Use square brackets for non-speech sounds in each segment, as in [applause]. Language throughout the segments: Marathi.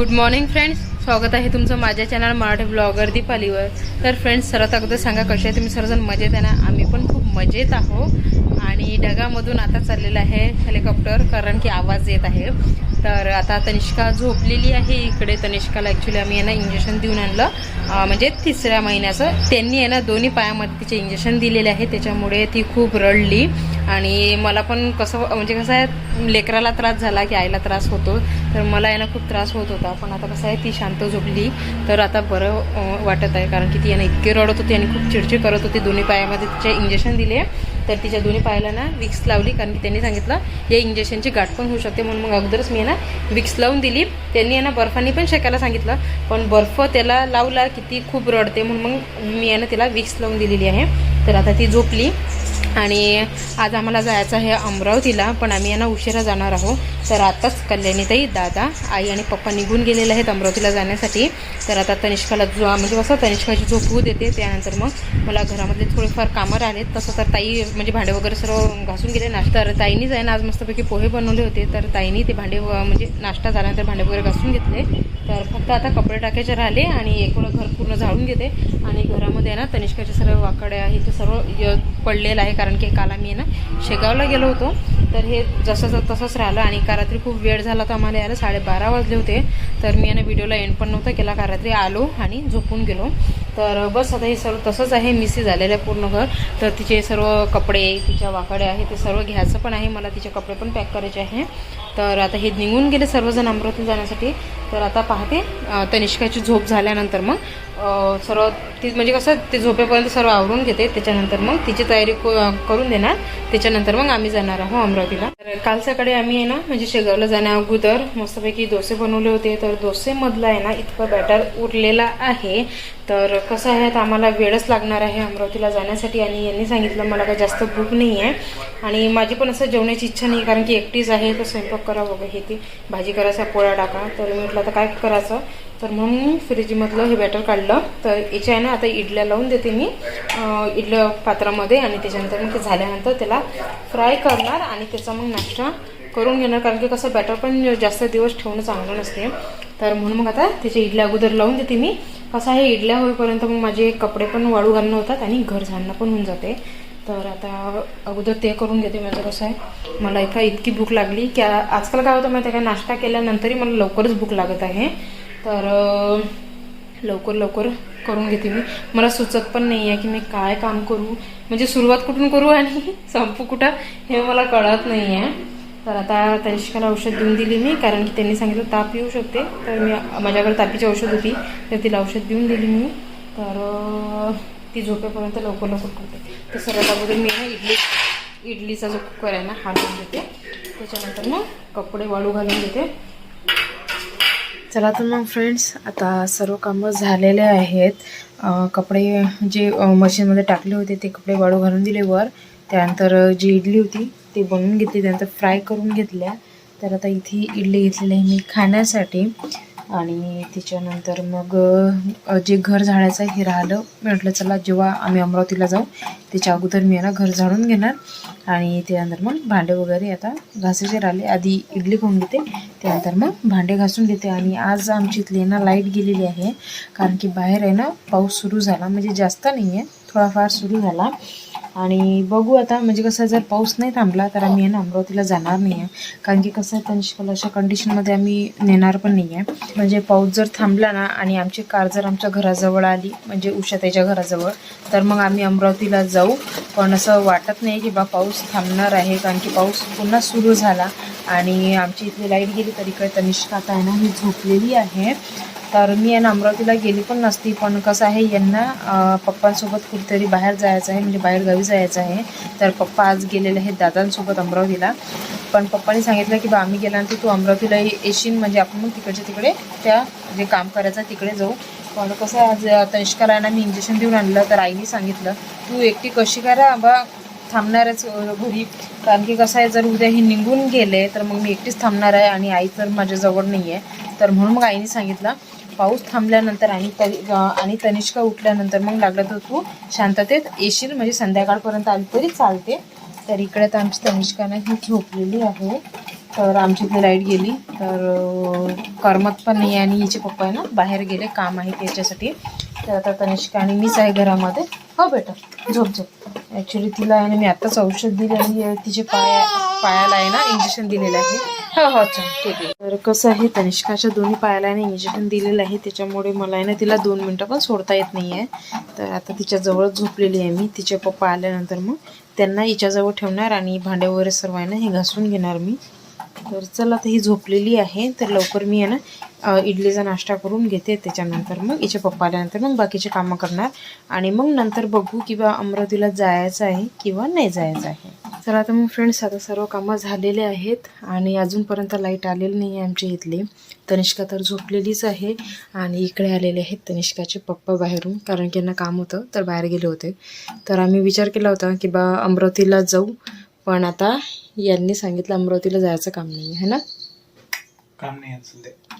गुड मॉर्निंग फ्रेंड्स स्वागत आहे तुमचं माझ्या चॅनल मराठी ब्लॉगर दीपालीवर. तर फ्रेंड्स सर्वात अगोदर सांगा कसे आहे तुम्ही सर्वजण मजेत आहे ना? आम्ही पण खूप मजेत आहो आणि ढगामधून आता चाललेलं आहे हेलिकॉप्टर कारण की आवाज येत आहे. तर आता तनिष्का झोपलेली आहे. इकडे तनिष्काला ॲक्च्युली आम्ही यांना ना इंजेक्शन देऊन आणलं. म्हणजे तिसऱ्या महिन्याचं त्यांनी आहे ना दोन्ही पायामध्ये तिचे इंजेक्शन दिलेले आहे त्याच्यामुळे ती खूप रडली. आणि मला पण कसं म्हणजे कसं आहे लेकराला त्रास झाला की आईला त्रास होतो तर मला आहे ना खूप त्रास होत होता. पण आता कसं आहे ती शांत झोपली. तर आता बरं वाटत आहे कारण की ती यानं इतके इतकी रडत होती आणि खूप चिडचिड करत होती. दोन्ही पायामध्ये तिचे इंजेक्शन दिले. तर तिच्या दोन्ही पायाला ना विक्स लावली कारण की त्यांनी सांगितलं या इंजेक्शनची गाठ पण होऊ शकते म्हणून मग अगोदरच मी आहे ना विक्स लावून दिली. त्यांनी आहे ना बर्फाने पण शेकायला सांगितलं पण बर्फ त्याला लावला की ती खूप रडते म्हणून मग मी आहे ना तिला विक्स लावून दिलेली आहे. तर आता ती झोपली. आणि आज आम्हाला जायचं आहे अमरावतीला पण आम्ही यांना उशिरा जाणार आहोत. तर आताच कल्याणीताई दादा आई आणि पप्पा निघून गेलेले आहेत अमरावतीला जाण्यासाठी. तर आता तनिष्काला जो म्हणजे कसं तनिष्काची झोप होऊ देते त्यानंतर मग मला घरामध्ये थोडेफार कामं राहिले तसं तर ताई म्हणजे भांडे वगैरे सर्व घासून गेले नाश्ता. तर ताईनीच आहे ना आज मस्तपैकी पोहे बनवले होते. तर ताईनी ते भांडे व- म्हणजे नाश्ता झाल्यानंतर भांडे वगैरे घासून घेतले. तर फक्त आता कपडे टाकायचे राहिले आणि एकूण घर पूर्ण झाडून घेते. आणि घरामध्ये आहे ना तनिष्काचे सर्व वाकडे आहे ते सर्व य- पडलेलं आहे. कारण की काल आम्ही आहे ना शेगावला गेलो होतो. तर हे जसं तसंच राहिलं आणि का रात्री खूप वेळ झाला तर आम्हाला यायला साडेबारा वाजले होते. तर मी यानं व्हिडिओला एंड पण नव्हता केला. का रात्री आलो आणि झोपून गेलो. तर बस आता हे सर्व तसंच आहे मिसी झालेलं आहे पूर्ण घर. तर तिचे सर्व कपडे तिच्या वाकडे आहे ते सर्व घ्यायचं पण आहे. मला तिचे कपडे पण पॅक करायचे आहे. तर आता हे निघून गेले सर्वजण अमरावती जाण्यासाठी. तर आता पाहते तनिष्काची झोप झाल्यानंतर मग सर्व ती म्हणजे कसं ते झोपेपर्यंत सर्व आवरून घेते. त्याच्यानंतर मग तिची तयारी क- करून देणार. त्याच्यानंतर मग आम्ही जाणार आहोत अमरावतीला. तर काल सकाळी आम्ही आहे ना म्हणजे शेगावला जाण्या अगोदर मस्तपैकी डोसे बनवले होते. तर डोसेमधला आहे ना इतकं बॅटर उरलेला आहे. तर कसं आहे आता आम्हाला वेळच लागणार आहे अमरावतीला जाण्यासाठी आणि यांनी सांगितलं मला काही जास्त भूक नाही आहे. आणि माझी पण असं जेवण्याची इच्छा नाही कारण की एकटीच आहे तर स्वयंपाक करा वगैरे हे ती. भाजी करायचा पोळ्या टाका. तर मी म्हटलं आता काय करायचं? तर म्हणून मी फ्रीजमधलं हे बॅटर काढलं. तर याच्या आहे ना आता इडल्या लावून देते मी इडल्या पात्रामध्ये आणि त्याच्यानंतर मग ते झाल्यानंतर त्याला फ्राय करणार आणि त्याचा मग नाश्ता करून घेणार. कारण की कसं बॅटर पण जास्त दिवस ठेवणं चांगलं नसते. तर म्हणून मग आता त्याच्या इडल्या अगोदर लावून देते मी. कसं आहे इडल्या होईपर्यंत मग माझे कपडे पण वाळू घालणं होतात आणि घर झाडणं पण होऊन जाते. तर आता अगोदर ते करून घेते माझं कसं आहे मला एका इतकी भूक लागली की आजकाल काय होतं माहिती आहे का? नाश्ता केल्यानंतरही मला लवकरच भूक लागत आहे. तर लवकर लवकर करून घेते मी. मला सुचत पण नाही आहे की मी काय काम करू. म्हणजे सुरुवात कुठून करू आणि [laughs] संपू कुठं हे मला कळत नाही आहे तर आता तनिष्काला औषध देऊन दिली मी कारण की त्यांनी सांगितलं ताप येऊ शकते. तर मी माझ्याकडे तापीची औषध होती तर तिला औषध देऊन दिली मी. तर ती झोपेपर्यंत लवकर लवकर करते. तर सर्वात अगोदर मी ना इडली इडलीचा जो कुकर आहे ना हा लावून देते. त्याच्यानंतर मग कपडे वाळू घालून देते. चला तर मग फ्रेंड्स आता सर्व कामं झालेले आहेत. कपडे जे मशीनमध्ये टाकले होते ते कपडे वाळू घालून दिले वर. त्यानंतर जी इडली होती ती बनवून घेतली त्यानंतर फ्राय करून घेतल्या. तर आता इथे इडली घेतलेली आहे मी खाण्यासाठी. आणि त्याच्यानंतर मग जे घर झाडायचं हे राहिलं. मी म्हटलं चला जेव्हा आम्ही अमरावतीला जाऊ त्याच्या अगोदर मी आहे ना घर झाडून घेणार. आणि त्यानंतर मग भांडे वगैरे आता घासायचे राहिले. आधी इडली खाऊन घेते त्यानंतर मग भांडे घासून घेते आणि आज आमची इथली ना लाइट गेलेली आहे कारण की बाहेर आहे ना पाऊस सुरू झाला. म्हणजे जास्त नाही आहे थोडाफार सुरू झाला. आणि बघू आता म्हणजे कसं जर पाऊस नाही थांबला तर आम्ही आहे ना अमरावतीला जाणार नाही आहे कारण की कसं आहे तनिष्काला अशा कंडिशनमध्ये आम्ही नेणार पण नाही आहे म्हणजे पाऊस जर थांबला ना आणि आमची कार जर आमच्या घराजवळ आली म्हणजे उषाताईच्या घराजवळ तर मग आम्ही अमरावतीला जाऊ. पण असं वाटत नाही की बा पाऊस थांबणार आहे कारण की पाऊस पुन्हा सुरू झाला. आणि आमची इथली लाइट गेली तर इकडे तनिष्का आता आहे ना ही झोपलेली आहे. तर मी यांना अमरावतीला गेली पण नसती. पण कसं आहे यांना पप्पांसोबत कुठेतरी बाहेर जायचं आहे म्हणजे बाहेर गावी जायचं आहे. तर पप्पा आज गेलेले आहेत दादांसोबत अमरावतीला. पण पप्पांनी सांगितलं की बा आम्ही गेल्यानंतर तू अमरावतीला ये- येशील. म्हणजे आपण मग तिकडच्या तिकडे त्या जे काम करायचं तिकडे जाऊ. पण कसं आहे आज तनिष्काला आहे ना मी इंजेक्शन देऊन आणलं तर आईने सांगितलं तू एकटी कशी करा? बा थांबणारच घरी. कारण की कसं आहे जर उद्या हे निघून गेले तर मग मी एकटीच थांबणार आहे आणि आई तर माझ्याजवळ नाही आहे तर म्हणून मग आईने सांगितलं पाऊस थांबल्यानंतर आणि तरी आणि तनिष्का उठल्यानंतर मग लागलं तर तू शांततेत येशील म्हणजे संध्याकाळपर्यंत आली तरी चालते. तर इकडे तर आमची तनिष्कानं ही झोपलेली आहे. तर आमची इथे लाइट गेली. तर करमत पण नाही आणि हिचे पप्पा आहे ना बाहेर गेले काम आहे त्याच्यासाठी. तर आता तनिष्का आणि मीच आहे घरामध्ये. हो बेटा. झोप झोप. ॲक्च्युली तिला आहे ना मी आत्ताच औषध दिलेली आणि तिचे पाया पायाला आहे ना इंजेक्शन दिलेलं आहे. हो हो चल ठीक आहे. तर कसं आहे तनिष्काच्या दोन्ही पायाला आहे ना इंजेक्शन दिलेलं आहे. त्याच्यामुळे मला आहे ना तिला दोन मिनटं पण सोडता येत नाही आहे तर आता तिच्याजवळच झोपलेली आहे मी. तिचे पप्पा आल्यानंतर मग त्यांना हिच्याजवळ ठेवणार आणि भांडे वगैरे सर्व आहे ना हे घासून घेणार मी. तर चला आता ही झोपलेली आहे. तर लवकर मी आहे ना इडलीचा नाश्ता करून घेते. त्याच्यानंतर मग हिच्या पप्पा आल्यानंतर मग बाकीचे कामं करणार. आणि मग नंतर बघू किंवा अमरावतीला जायचं आहे किंवा नाही जायचं आहे. तर आता मग फ्रेंड्स आता सर्व कामं झालेले आहेत. आणि अजूनपर्यंत लाइट आलेली नाही आहे आमच्या इथली. तनिष्का तर झोपलेलीच आहे. आणि इकडे आलेले आहेत तनिष्काचे पप्पा बाहेरून कारण की यांना काम होतं तर बाहेर गेले होते. तर आम्ही विचार केला होता की बा अमरावतीला जाऊ. पण आता यांनी सांगितलं अमरावतीला जायचं काम नाही आहे ना? काम नाही आहे सध्या.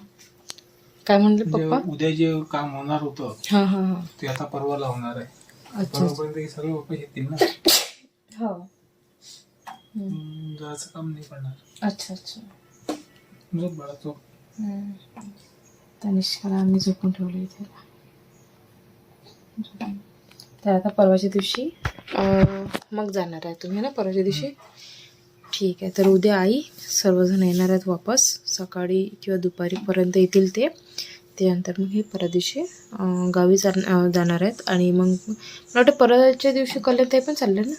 काय म्हणले म्हणजे पप्पा? उद्या जे काम होणार होतं हां हां हां. ते आता परवाला होणार आहे. अच्छा. परवापर्यंत हे सगळे वापस येतील ना? हो. हम्म, जायचं काम नाही पडणार. अच्छा अच्छा. झोप बाळा झोप. हम्म. तनिष्काला आम्ही झोपून ठेवलं इथे. तर आता परवाच्या दिवशी मग जाणार आहे तुम्ही ना परवाच्या दिवशी? ठीक आहे तर उद्या आई सर्वजण येणार आहेत वापस. सकाळी किंवा दुपारीपर्यंत येतील ते. त्यानंतर मग हे परवा दिवशी गावी जाणार आहेत. आणि मग मला वाटतं परवाच्या दिवशी कल्याणताई पण चालले ना.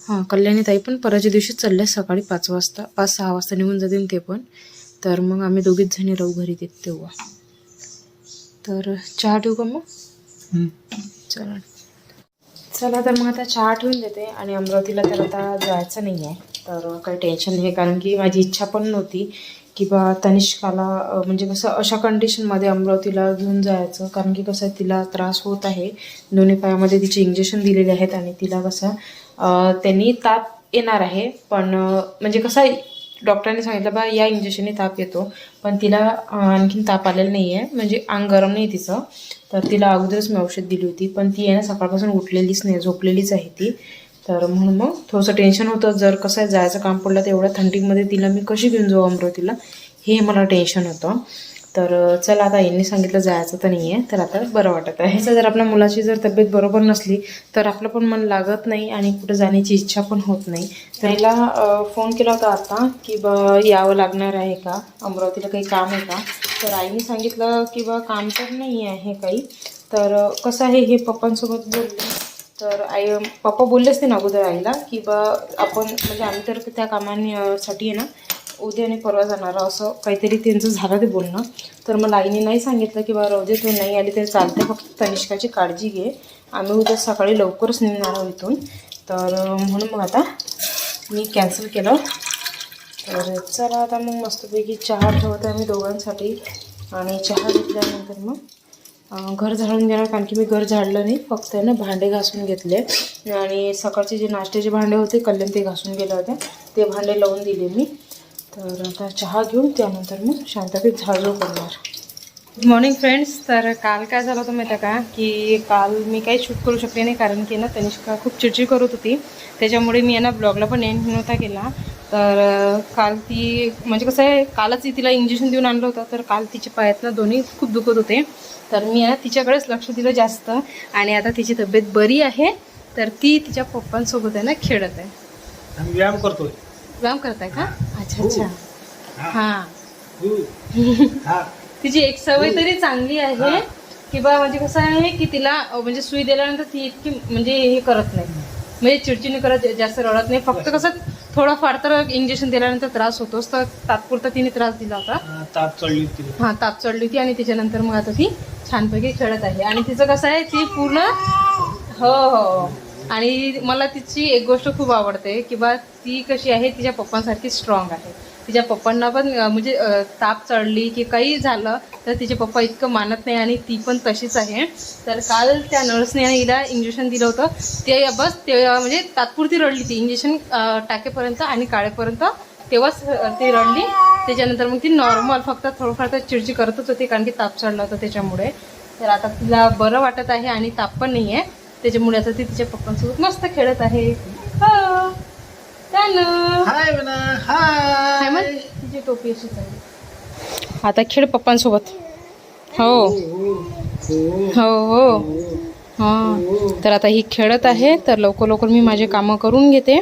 हां कल्याणी ताई पण परवाच्या दिवशी चालल्या सकाळी पाच वाजता पाच सहा वाजता निघून जातील ते पण. तर मग आम्ही दोघीच जणी राहू घरी देत तेव्हा. तर चहा ठेवू का मग. चला. चला तर मग आता चहा ठेवून देते आणि अमरावतीला तर आता जायचं नाही आहे तर काही टेन्शन नाही कारण की माझी इच्छा पण नव्हती की बा तनिष्काला म्हणजे कसं अशा कंडिशनमध्ये अमरावतीला घेऊन जायचं कारण की कसं तिला त्रास होत आहे. दोन्ही पायामध्ये तिचे इंजेक्शन दिलेले आहेत आणि तिला कसं त्यांनी ताप येणार आहे. पण म्हणजे कसं आहे, डॉक्टरांनी सांगितलं बा या इंजेक्शनने ताप येतो. पण तिला आणखीन ताप आलेला नाही आहे म्हणजे अंग गरम नाही तिचं. तर तिला अगोदरच मी औषध दिली होती पण ती आहे ना सकाळपासून उठलेलीच नाही झोपलेलीच आहे ती. तर म्हणून मग थोडंसं टेन्शन होतं जर कसं आहे जायचं काम पडलं तर एवढ्या थंडीमध्ये तिला मी कशी घेऊन जाऊ अमरावतीला? हे मला टेन्शन होतं. तर चला आता यांनी सांगितलं जायचं तर नाही आहे तर आता बरं वाटत आहे. जर आपल्या मुलाची जर तब्येत बरोबर नसली तर आपलं पण मन लागत नाही आणि कुठं जाण्याची इच्छा पण होत नाही. तर फोन केला होता आता की बा यावं लागणार आहे का? अमरावतीला काही काम आहे का? तर आईने सांगितलं की बा काम तर नाही आहे काही. तर कसं आहे हे पप्पांसोबत बोलले तर आई पप्पा बोललेच ते ना अगोदर आईला की बा आपण म्हणजे आम्ही तर त्या कामांसाठी आहे ना उद्या आणि परवा जाणार असं काहीतरी त्यांचं झालं ते बोलणं. तर मला आईने नाही सांगितलं की बा राहू तू नाही आली तरी चालते फक्त तनिष्काची काळजी घे. आम्ही उद्या सकाळी लवकरच निघणार आहोत इथून. तर म्हणून मग आता मी कॅन्सल केलं. तर चला आता मग मस्तपैकी चहा ठेवते आम्ही दोघांसाठी. आणि चहा घेतल्यानंतर मग घर झाडून घेणार कारण की मी घर झाडलं नाही. फक्त आहे ना भांडे घासून घेतले. आणि सकाळचे जे नाश्त्याचे भांडे होते कल्याण ते घासून गेले होते. ते भांडे लावून दिले मी. तर आता चहा घेऊन त्यानंतर मग शांततेत झाडझूड करणार. गुड मॉर्निंग फ्रेंड्स तर काल काय झालं होतं माहिती आहे का? की काल मी काही शूट करू शकले नाही कारण की ना तनिष्का खूप चिडचिड करत होती. त्याच्यामुळे मी यांना ब्लॉगला पण एंड नव्हता केला. तर काल ती म्हणजे कसं आहे कालच तिला इंजेक्शन देऊन आणलं होतं. तर काल तिचे पायातनं दोन्ही खूप दुखत होते. तर मी आहे ना तिच्याकडेच लक्ष दिलं जास्त. आणि आता तिची तब्येत बरी आहे. तर ती तिच्या पप्पांसोबत आहे ना खेळत आहे. व्यायाम करतोय. व्यायाम करत आहे का अच्छा अच्छा. हा. हां. [laughs] हा. तिची एक सवय तरी चांगली आहे की बा म्हणजे कसं आहे की तिला म्हणजे सुई दिल्यानंतर ती इतकी म्हणजे हे करत नाही. म्हणजे चिडचिड करत जास्त रडत नाही. फक्त कसं थोडंफार तर इंजेक्शन दिल्यानंतर त्रास होतोच. तर तात्पुरता तिने त्रास दिला होता. हा, ताप चढली तिला हा ताप चढली होती आणि त्याच्यानंतर मग आता ती छानपैकी खेळत आहे. आणि तिचं कसं आहे ती पूर्ण हो हो. आणि मला तिची एक गोष्ट खूप आवडते की बा ती कशी आहे तिच्या पप्पांसारखी स्ट्रॉंग आहे. तिच्या पप्पांना पण म्हणजे ताप चढली की काही झालं तर तिचे पप्पा इतकं मानत नाही आणि ती पण तशीच आहे. तर काल त्या नर्सने हिला इंजेक्शन दिलं होतं. ते बस ते म्हणजे तात्पुरती रडली ती. इंजेक्शन टाकेपर्यंत आणि काळेपर्यंत तेव्हाच ती रडली. त्याच्यानंतर मग ती नॉर्मल फक्त थोडंफार तर चिडची करतच होती कारण की ताप चढला होता त्याच्यामुळे. तर आता तिला बरं वाटत आहे आणि ताप पण नाही आहे त्याच्यामुळे आता ती तिच्या पप्पांसोबत मस्त खेळत आहे. हो. तिची टोपी अशी चालली आता खेळ पप्पांसोबत. हो. हो हो. हां. तर आता ही खेळत आहे तर लवकर लवकर मी माझे कामं करून घेते.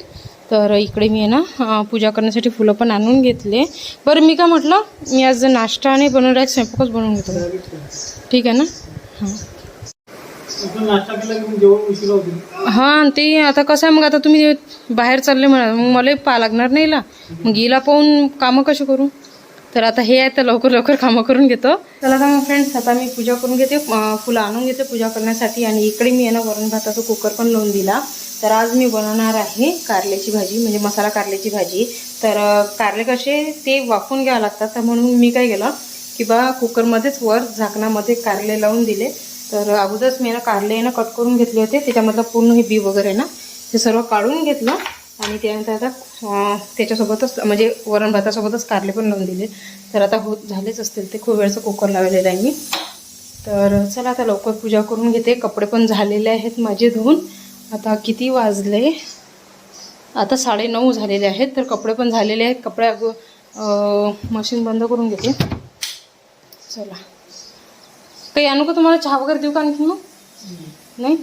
तर इकडे मी आहे ना पूजा करण्यासाठी फुलं पण आणून घेतले. बरं मी काय म्हटलं? मी आज नाश्ता नाही बनवला आहे स्वयंपाकच बनवून घेतो ठीक आहे ना? हां. नाश्ता केला की मग जेवण उशिरा हां ते आता कसं आहे मग आता तुम्ही बाहेर चालले म्हणा मग मला पा लागणार नाही ला. मग गेला पाहून कामं कशी करू? तर आता हे आहे तर लवकर लवकर कामं करून घेतो. चला आता मग फ्रेंड्स आता मी पूजा करून घेते फुलं आणून घेते पूजा करण्यासाठी. आणि इकडे मी आहे ना वरण भाताचा कुकर पण लावून दिला. तर आज मी बनवणार आहे कारल्याची भाजी म्हणजे मसाला कारल्याची भाजी. तर कारले कसे ते वाफून घ्यावं लागतात. तर म्हणून मी काय केलं की बा कुकरमध्येच वर झाकणामध्ये कारले लावून दिले. तर अगोदरच मी ना कारले आहे ना कट करून घेतले होते. त्याच्यामधलं पूर्ण हे बी वगैरे ना ते सर्व काढून घेतलं. आणि त्यानंतर आता त्याच्यासोबतच म्हणजे वरण भातासोबतच कारले पण लावून दिले. तर आता होत झालेच असतील ते. खूप वेळचं कुकर लावलेलं आहे मी. तर चला आता लवकर पूजा करून घेते. कपडे पण झालेले आहेत माझे धुवून. आता किती वाजले? आता साडेनऊ झालेले आहेत. तर कपडे पण झालेले आहेत. कपडे अगो मशीन बंद करून घेते. चला. काही आणू का तुम्हाला? चहा वगैरे देऊ का आणखी मग? नाही.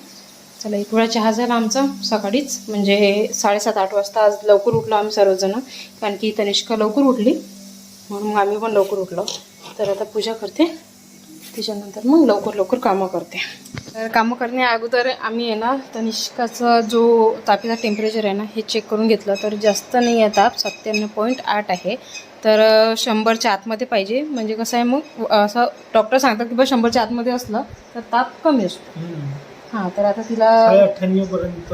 चला एक वेळा चहा झाला आमचा सकाळीच. म्हणजे साडेसात आठ वाजता आज लवकर उठलो आम्ही सर्वजण. कारण की तनिष्का लवकर उठली. म्हणून मग आम्ही पण लवकर उठलो. तर आता पूजा करते. त्याच्यानंतर मग लवकर लवकर कामं करते. तर कामं करण्या अगोदर आम्ही आहे ना तनिष्काचा जो तापीचा टेम्परेचर आहे ना हे चेक करून घेतलं. तर जास्त नाही आहे ताप सत्त्याण्णव पॉईंट आठ आहे. तर शंभरच्या आतमध्ये पाहिजे. म्हणजे कसं आहे मग असं डॉक्टर सांगतात की बा शंभरच्या आतमध्ये असलं तर ताप कमी असतो. हां तर आता तिला पर्यंत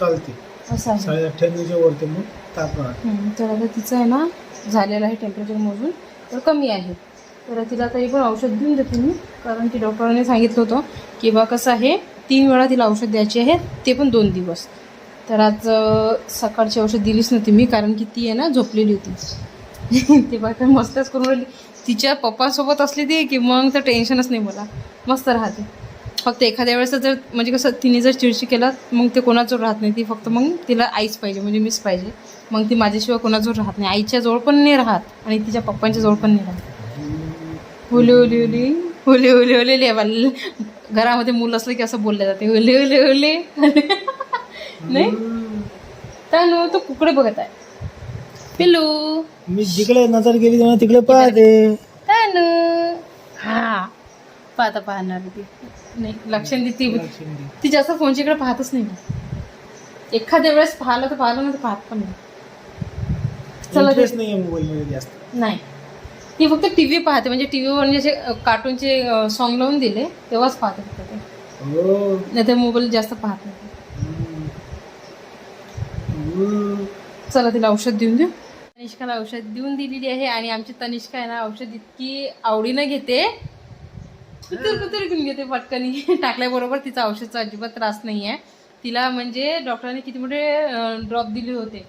चालते. असं आहे. साडे अठ्ठ्याण्णवच्या वरती मग ताप राहते. तर आता तिचं आहे ना झालेलं आहे टेम्परेचर मोजून तर कमी आहे. तर तिला तरी पण औषध देऊन देते मी कारण की डॉक्टरांनी सांगितलं होतं की बा कसं आहे तीन वेळा तिला औषध द्यायचे आहे ते पण दोन दिवस. तर आज सकाळची औषध दिलीच नव्हती मी कारण की ती आहे ना झोपलेली होती. [laughs] ती बायका मस्तच करून राहिली. तिच्या पप्पासोबत असली ती की मग तर टेन्शनच नाही मला. मस्त राहते. फक्त एखाद्या वेळेस जर म्हणजे कसं तिने जर चिडशी केला मग ते कोणाजवळ राहत नाही. ती फक्त मग तिला आईच पाहिजे म्हणजे मीच पाहिजे. मग ती माझ्याशिवाय कोणाजवळ राहत नाही. आईच्या जवळ पण नाही राहत आणि तिच्या पप्पांच्या जवळ पण नाही राहत. ओली ओली ओली ओली ओली ओली लेवाल घरामध्ये मुलं असलं की असं बोललं जाते. ओले ओले ओले नाही? तर तो कुकडे बघत आहे. पिल्लू मी जिकडे नजर गेली तेव्हा तिकडे पाहते. त्यानं हा. पाहता पाहणार ती. नाही लक्ष नाही ती. जास्त फोनच्या इकडे पाहतच नाही. एखाद्या वेळेस पाहिलं तर पाहिलं ना तर पाहत पण नाही. चला इंटरेस्ट नाही आहे मोबाईलमध्ये जास्त. नाही. ती फक्त टी व्ही पाहते. म्हणजे टी व्हीवर म्हणजे असे कार्टूनचे सॉन्ग लावून दिले तेव्हाच पाहते फक्त ते. हो. नाही तर मोबाईल जास्त पाहत नाही. चला तिला औषध देऊन देऊ. तनिष्काला औषध देऊन दिलेली आहे आणि आमची तनिष्का आहे ना औषध इतकी आवडीनं घेते. कुतर कुतर घेऊन घेते पटकनी. [laughs] टाकल्याबरोबर तिचा औषधचा अजिबात त्रास नाही आहे तिला म्हणजे डॉक्टरांनी किती मोठे ड्रॉप दिले होते.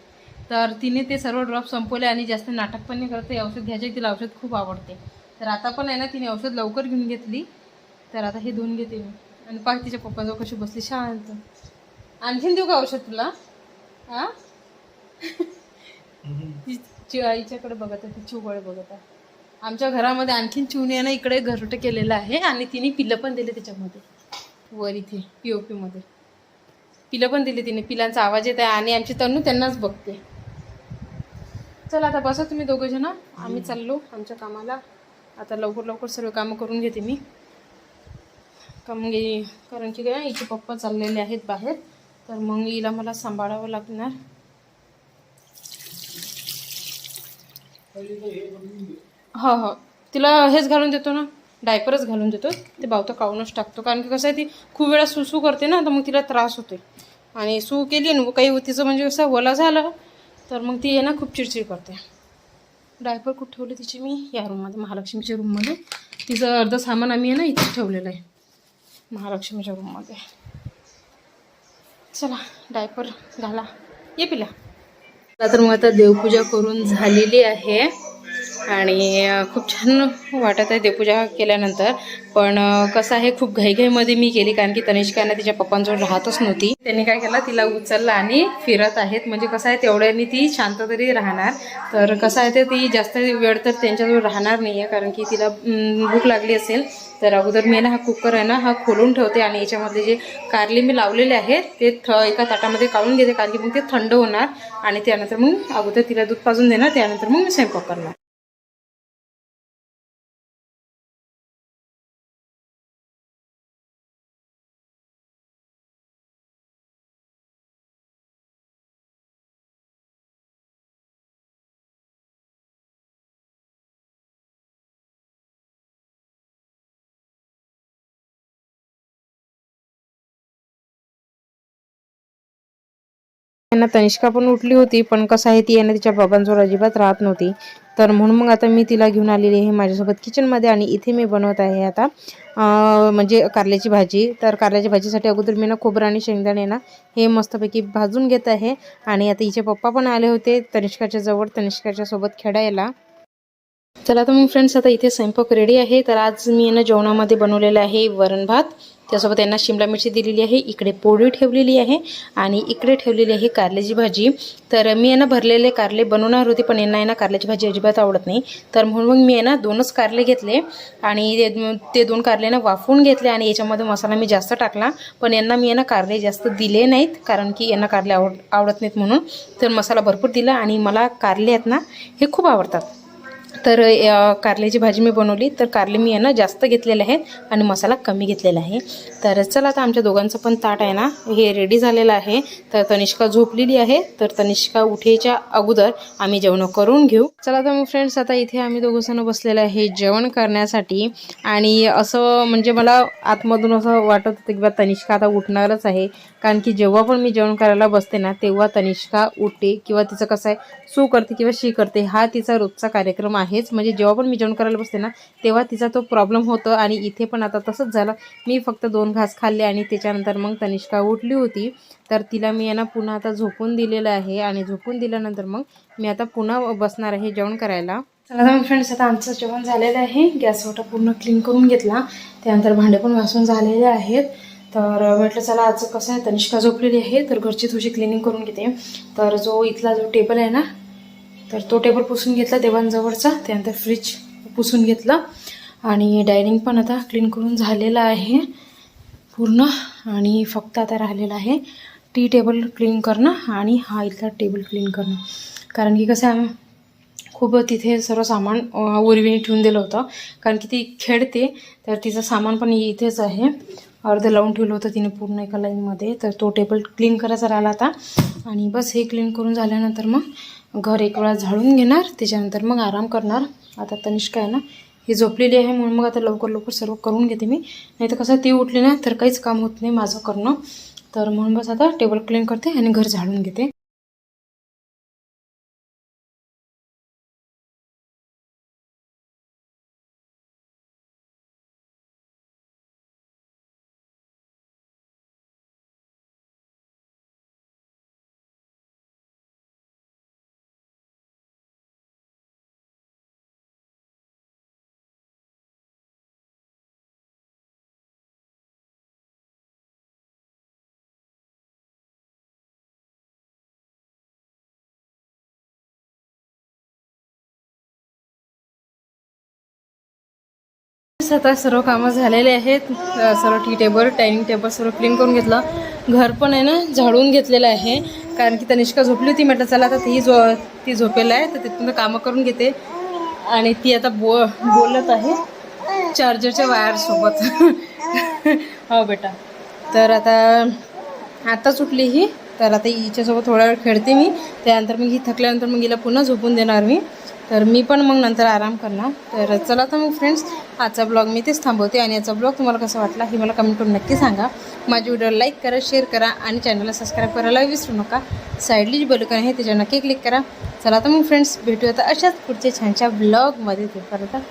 तर तिने ते सर्व ड्रॉप संपवले आणि जास्त नाटक पण नाही करत औषध घ्यायचे तिला औषध खूप आवडते. तर आता पण आहे ना तिने औषध लवकर घेऊन घेतली. तर आता हे धुवून घेते मी. आणि पाच तिच्या पप्पाजवळ कशी बसली शांत. आणखीन देऊ का औषध तुला? हां [laughs] ती चि- आईच्याकडे बघत आहे ती चिवकडे बघत आहे. आमच्या घरामध्ये आणखीन चिवणी इकडे घरटं केलेलं आहे आणि तिने पिलं पण दिले त्याच्यामध्ये. वर इथे पी ओ पीमध्ये पिलं पण दिली तिने पिलांचा आवाज येत आहे आणि आमची तनू त्यांनाच बघते. चला आता बसा तुम्ही दोघं जण. आम्ही चाललो आमच्या कामाला. आता लवकर लवकर सर्व कामं करून घेते मी. का मग कारण की काय हिचे पप्पा चाललेले आहेत बाहेर. तर मग हिला मला सांभाळावं लागणार. हो हो. तिला हेच घालून देतो ना. डायपरच घालून देतो. ते बावतं काढूनच टाकतो. कारण की कसं आहे ती खूप वेळा सुसू करते ना तर मग तिला त्रास होते आणि सू केली ना काही तिचं म्हणजे कसं वला झालं तर मग ती आहे ना खूप चिडचिड करते. डायपर कुठं ठेवले तिची मी? या रूममध्ये महालक्ष्मीच्या रूममध्ये तिचं अर्ध सामान आम्ही आहे ना इथेच ठेवलेलं आहे. महालक्ष्मीच्या रूममध्ये चला डायपर घाला. ये पिला. तर मग आता देवपूजा करून झालेली आहे. आणि खूप छान वाटत आहे देवपूजा केल्यानंतर. पण कसं आहे खूप घाईघाईमध्ये मी केली कारण की तनिष्कानं तिच्या पप्पांजवळ राहतच नव्हती. त्यांनी काय केलं तिला उचललं आणि फिरत आहेत. म्हणजे कसं आहे तेवढ्यानी ती शांत तरी राहणार. तर कसं आहे ते ती जास्त वेळ तर त्यांच्याजवळ राहणार नाही आहे कारण की तिला भूक लागली असेल तर अगोदर मी ना हा कुकर आहे ना हा खोलून ठेवते आणि याच्यामध्ये जे कारले मी लावलेले आहेत ते थ एका ताटामध्ये काढून घेते कारण की मग ते थंड होणार. आणि त्यानंतर मग अगोदर तिला दूध पाजून देणार त्यानंतर मग मी स्वयंपाक करणार. यांना तनिष्का पण उठली होती पण कसं आहे ती यांना तिच्या बाबांजवळ अजिबात राहत नव्हती. तर म्हणून मग आता मी तिला घेऊन आलेली आहे माझ्यासोबत किचनमध्ये आणि इथे मी बनवत आहे आता म्हणजे कारल्याची भाजी. तर कारल्याच्या भाजीसाठी अगोदर मी ना खोबरं आणि शेंगदाणे ना हे मस्तपैकी भाजून घेत आहे. आणि आता हिचे पप्पा पण आले होते तनिष्काच्या जवळ तनिष्काच्या सोबत खेळायला. चला तर मग फ्रेंड्स आता इथे स्वयंपाक रेडी आहे. तर आज मी यांना जेवणामध्ये बनवलेलं आहे वरण भात. त्यासोबत यांना शिमला मिरची दिलेली आहे इकडे पोळी ठेवलेली आहे आणि इकडे ठेवलेली आहे कारल्याची भाजी. तर मी यांना भरलेले कारले बनवणार होते पण यांना यांना कारल्याची भाजी अजिबात आवडत नाही. तर म्हणून मग मी यांना दोनच कारले घेतले आणि ते- दोन कारले ना वाफवून घेतले आणि याच्यामध्ये मसाला मी जास्त टाकला. पण यांना मी यांना कारले जास्त दिले नाहीत कारण की यांना कारले आवड आवडत नाहीत म्हणून. तर मसाला भरपूर दिला आणि मला कारले आहेत ना हे खूप आवडतात. तर कारल्याची भाजी मी बनवली. तर कारले मी यांना जास्त घेतलेले आहेत आणि मसाला कमी घेतलेला आहे. तर चला आता आमच्या दोघांचं पण ताट आहे ना हे रेडी झालेलं आहे. तर तनिष्का झोपलेली आहे. तर तनिष्का उठेच्या अगोदर आम्ही जेवण करून घेऊ. चला तर मग फ्रेंड्स आता इथे आम्ही दोघंजणं बसलेलं आहे जेवण करण्यासाठी. आणि असं म्हणजे मला आतमधून असं वाटत होतं की बा तनिष्का आता उठणारच आहे. कारण की जेव्हा पण मी जेवण करायला बसते ना तेव्हा तनिष्का उठते किंवा तिचं कसं आहे सू करते किंवा शी करते हा तिचा रोजचा कार्यक्रम आहेच. म्हणजे जेव्हा पण मी जेवण करायला बसते ना तेव्हा तिचा तो प्रॉब्लेम होतो आणि इथे पण आता तसंच झालं. मी फक्त दोन घास खाल्ले आणि त्याच्यानंतर मग तनिष्का उठली होती. तर तिला मी यांना पुन्हा आता झोपून दिलेलं आहे आणि झोपून दिल्यानंतर मग मी आता पुन्हा बसणार आहे जेवण करायला. चला मग फ्रेंड्स आता आमचं जेवण झालेलं आहे. गॅस वटा पूर्ण क्लीन करून घेतला. त्यानंतर भांडे पण घासून झालेले आहेत. तर म्हटलं चला आजचं कसं आहे तनिष्का झोपलेली आहे तर घरची थोडीशी क्लिनिंग करून घेते. तर जो इथला जो टेबल आहे ना तर तो टेबल पुसून घेतला देवांजवळचा. त्यानंतर फ्रीज पुसून घेतलं. आणि डायनिंग पण आता क्लीन करून झालेलं आहे पूर्ण. आणि फक्त आता राहिलेलं आहे टी टेबल क्लीन करणं आणि हा इथला टेबल क्लीन करणं. कारण की कसं आहे खूप तिथे सर्व सामान अ, उर्वीने ठेवून दिलं होतं. कारण की ती खेळते तर तिचं सामान पण इथेच आहे. अर्धं लावून ठेवलं होतं तिने पूर्ण एका लाईनमध्ये. तर तो टेबल क्लीन करायचा राहिला आता. आणि बस हे क्लीन करून झाल्यानंतर मग घर एक वेळा झाडून घेणार त्याच्यानंतर मग आराम करणार. आता तनिष्का आहे ना ही झोपलेली आहे म्हणून मग आता लवकर लवकर सर्व करून घेते मी. नाही तर कसं ती उठली ना तर काहीच काम होत नाही माझं करणं. तर म्हणून बस आता टेबल क्लीन करते आणि घर झाडून घेते. आता सर्व कामं झालेले आहेत. सर्व टी टेबल डायनिंग टेबल सर्व क्लीन करून घेतलं. घर पण आहे ना झाडून घेतलेलं आहे. कारण की तनिष्का झोपली होती म्हटलं चला आता ती झो ती झोपेला आहे तर तिथून कामं करून घेते. आणि ती आता बो बोलत आहे चार्जरच्या वायरसोबत [laughs] हो बेटा. तर आता आताच उठली ही. तर आता हिच्यासोबत थोडा वेळ खेळते मी. त्यानंतर मग ही थकल्यानंतर मग हिला पुन्हा झोपून देणार मी. तर मी पण मग नंतर आराम करणार. तर चला तर मग फ्रेंड्स आजचा ब्लॉग मी तेच थांबवते आणि याचा ब्लॉग तुम्हाला कसा वाटला हे मला कमेंट करून नक्की सांगा. माझी व्हिडिओ लाईक करा शेअर करा आणि चॅनलला सबस्क्राईब करायला विसरू नका. साईडली जी बेलकन आहे त्याच्यावर नक्की क्लिक करा. चला तर मग फ्रेंड्स भेटूया आता अशाच पुढच्या छानशा ब्लॉगमध्ये ते परत बाय